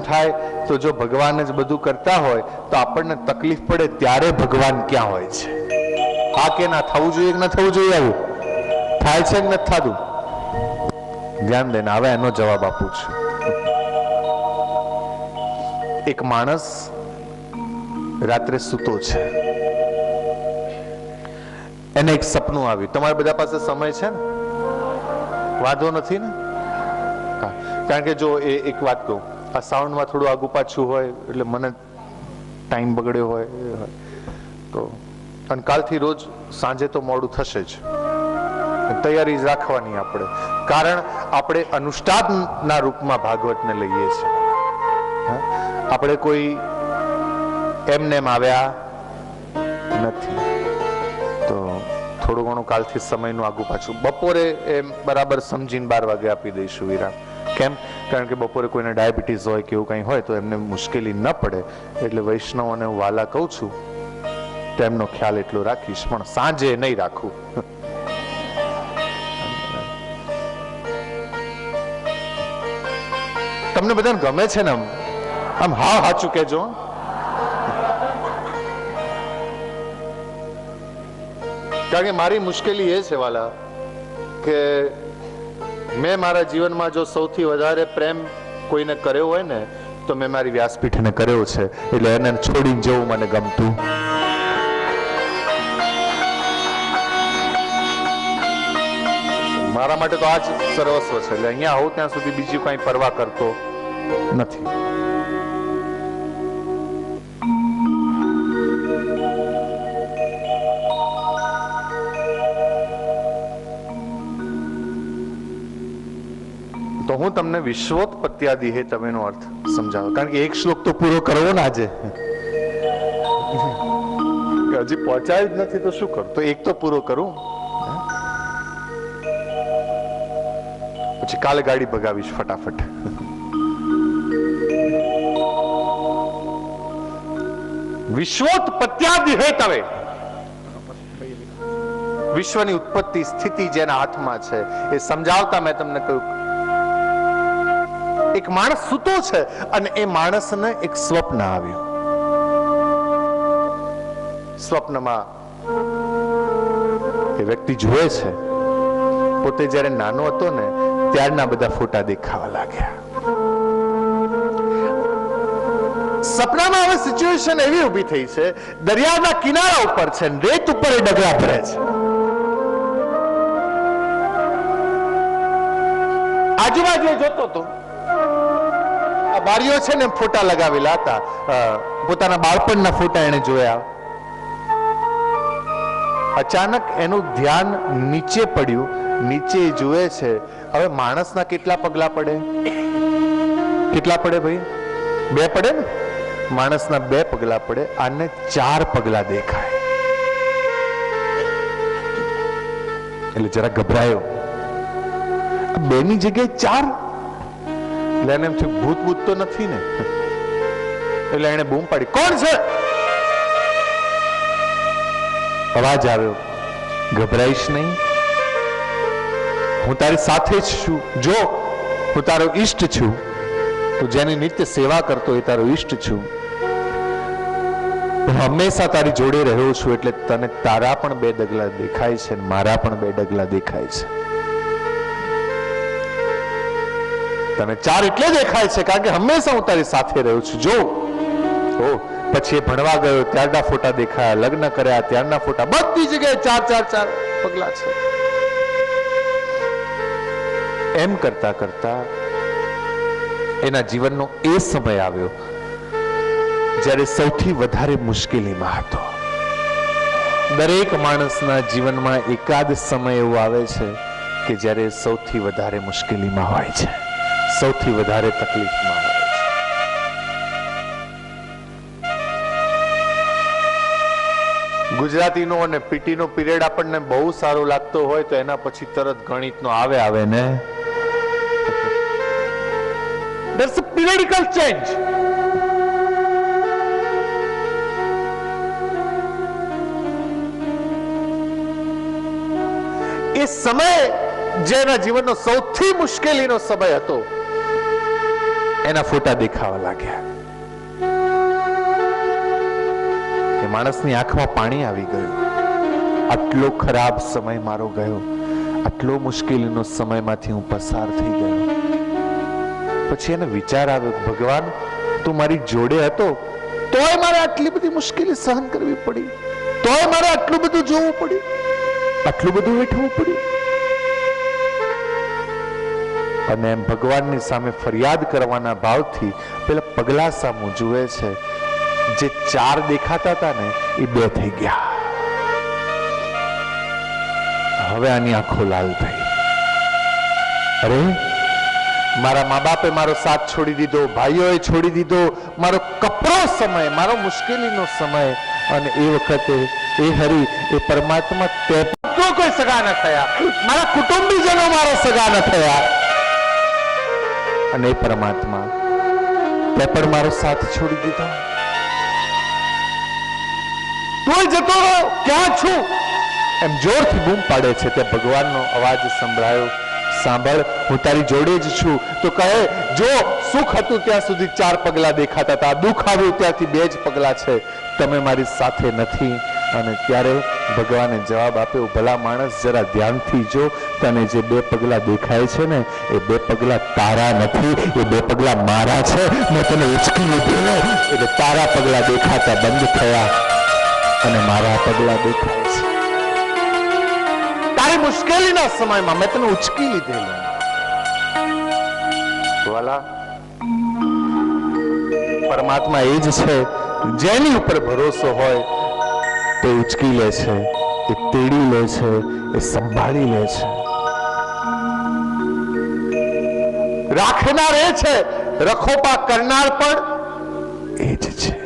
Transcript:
થાય, તો જો ભગવાન જ બધું કરતા હોય, તો આપણને તકલીફ પડે ત્યારે ભગવાન ક્યાં હોય છે? આ કે ના, થવું જોઈએ કે ન થવું જોઈએ આવું? થાય છે કે નથી થતું? ધ્યાન દેને હવે એનો જવાબ આપું છું. એક માણસ રાત્રે સૂતો છે. એને એક સપનું આવ્યું. તમારા બધા પાસે સમય છે ને? વાંધો નથી ને? કારણ કે જો એ એક વાત કહું આ સાઉન્ડમાં થોડું આગુ પાછું હોય, એટલે મને ટાઈમ બગડ્યો હોય તો, અને કાલથી રોજ સાંજે તો મોડું થશે જ. તૈયારી રાખવાની આપણે. કારણ આપણે અનુષ્ઠાનના રૂપમાં ભાગવતને લઈએ છીએ. આપણે કોઈ એમને એમ આવ્યા નથી. તો થોડું ઘણું કાલથી સમયનું આગુ પાછું બપોરે એમ બરાબર સમજીને બાર વાગે આપી દઈશું વિરામ. કેમ? કારણ કે બપોરે કોઈને ડાયાબિટીસ હોય કે એવું કંઈ હોય તો એમને મુશ્કેલી ન પડે. એટલે વૈષ્ણવોને હું વાલા કહું છું, તેમનો ખ્યાલ એટલો રાખીશ, પણ સાંજે નહીં રાખું. તમને બધાને ગમે છે ને આમ? આમ હા, હાચું કહેજો. કારણ કે મારી મુશ્કેલી એ છે વાલા, કે મેં મારા જીવનમાં જો સૌથી વધારે પ્રેમ કોઈને કર્યો હોય ને, તો મેં મારી વ્યાસપીઠને કર્યો છે. એટલે એને છોડીને જવું મને ગમતું. મારા માટે તો આ જ સર્વસ્વ છે. એટલે અહીંયા આવું ત્યાં સુધી બીજી કાંઈ પરવા કરતો નથી. હું તમને વિશ્વોત્પત્યાદિ હે તમે એનો અર્થ સમજાવો. કારણ કે એક શ્લોક તો પૂરો કરવો ને આજે. હજી પહોંચાય જ નથી તો શું કરું? તો એક તો પૂરો કરું. પછી કાલે ગાડી ભગાવીશ ફટાફટ. વિશ્વોત્પત્યાદિ હે તવે. વિશ્વની ઉત્પત્તિ સ્થિતિ જેના હાથમાં છે. એ સમજાવતા મેં તમને કહ્યું એક માણસ સૂતો છે અને એ માણસને એક સ્વપ્ન આવ્યું. સ્વપ્નમાં એ વ્યક્તિ જુએ છે. પોતે જ્યારે નાનો હતો ને, ત્યારના બધા ફોટા દેખાવા લાગ્યા. સપનામાં હવે સિચ્યુએશન એવી ઊભી થઈ છે, દરિયાના કિનારા ઉપર છે રેત ઉપર એ ડગલા ભરે છે. આજુબાજુ જોતો હતો આ બારીઓ છે ને ફોટા લગાવેલા હતા. પોતાના બાળપણના ફોટા એને જોયા. અચાનક એનું ધ્યાન નીચે પડ્યું. નીચે જુએ છે. હવે માણસના કેટલા પગલા પડે? કેટલા પડે ભાઈ? બે પડે ને? માણસના બે પગલા પડે. આને ચાર પગલા દેખાય. એટલે જરા ગભરાયો. બેની જગ્યાએ ચાર એટલે એને એમ થયું, ભૂત ભૂત તો નથી ને? એટલે એને બૂમ પાડી. કોણ છે? અવાજ આવ્યો, ગભરાઈશ નહીં. હું તારી સાથે જ છું. જો, હું તારો ઈષ્ટ છું, તું જેની નિત્ય સેવા કરતો એ તારો ઈષ્ટ છું. હું હંમેશા તારી જોડે રહ્યો છું એટલે તને તારા પણ બે ડગલા દેખાય છે મારા પણ બે ડગલા દેખાય છે. તને ચાર એટલે દેખાય છે, કારણ કે હંમેશા હું તારી સાથે રહ્યો છું. જો. ઓ, પછી એ ભણવા ગયો, ત્યારના ફોટા દેખાયા, લગ્ન કર્યા, ત્યારના ફોટા. બધી જગ્યાએ ચાર ચાર ચાર પગલા છે. એમ કરતા કરતા એના જીવનનો એ સમય આવ્યો જ્યારે સૌથી વધારે મુશ્કેલીમાં હતો. દરેક માણસના જીવનમાં એકાદ સમય એવો આવે છે કે જ્યારે સૌથી વધારે મુશ્કેલીમાં હોય છે. સૌથી વધારે તકલીફમાં હોય છે. ગુજરાતીનો અને પીટીનો પીરિયડ આપણને બહુ સારો લાગતો હોય તો એના પછી તરત ગણિતનો આવે આવે ને. There's a periodical. એ સમય જેના જીવનનો સૌથી મુશ્કેલીનો સમય હતો. એના ફોટા દેખાવા લાગ્યા. એ માણસની આંખમાં પાણી આવી ગયું. આટલો ખરાબ સમય મારો ગયો. આટલો મુશ્કેલીનો સમયમાંથી હું પસાર થઈ ગયો. પછી એને વિચાર આવ્યો, ભગવાન, તું મારી જોડે હતો. તોય મારે આટલી બધી મુશ્કેલી સહન કરવી પડી. તોય મારે આટલું બધું જોવું પડ્યું આટલું બધું વેઠવું પડ્યું. અને ભગવાનની સામે ફરિયાદ કરવાના ભાવથી પેલા પગલા સામું જુએ છે. જે ચાર દેખાતા હતા ને, એ બે થઈ ગયા. હવે આની આંખો લાલ થઈ. અરે, મારા મા બાપે મારો સાથ છોડી દીધો, ભાઈઓએ છોડી દીધો. મારો કપરો સમય, મારો મુશ્કેલીનો સમય. અને એ વખતે એ હરી, એ પરમાત્મા તે કોઈ સગા ન થયા? મારા કુટુંબીજનો મારા સગા ન થયા. અને પરમાત્મા. તે પણ મારો સાથ છોડી દીધો. તું જતો રહો, ક્યાં છું? એમ જોરથી બૂમ પાડે છે તે ભગવાનનો અવાજ સંભળાયો. સાંભળ, હું તારી જોડે જ છું. તો કહે, જો સુખ હતું ત્યાં સુધી ચાર પગલા દેખાતા હતા, દુઃખ આવ્યું ત્યાંથી બે જ પગલા છે. તમે મારી સાથે નથી. અને ત્યારે ભગવાને જવાબ આપ્યો, ભલા માણસ, જરા ધ્યાનથી જો, તને જે બે પગલા દેખાય છે ને, એ બે પગલા તારા નથી, એ બે પગલા મારા છે. મેં તને ઉચકી લીધેલો એટલે તારા પગલા દેખાતા બંધ થયા અને મારા પગલા દેખાય છે. તારી મુશ્કેલીના સમયમાં મેં તને ઉચકી લીધેલો. વાલા પરમાત્મા એ જ છે જેની ઉપર ભરોસો હોય તે ઉચકી લે છે, એ તેડી લે છે, એ સંભાળી લે છે. રાખનાર એ છે, રખોપા કરનાર પણ એ જ છે.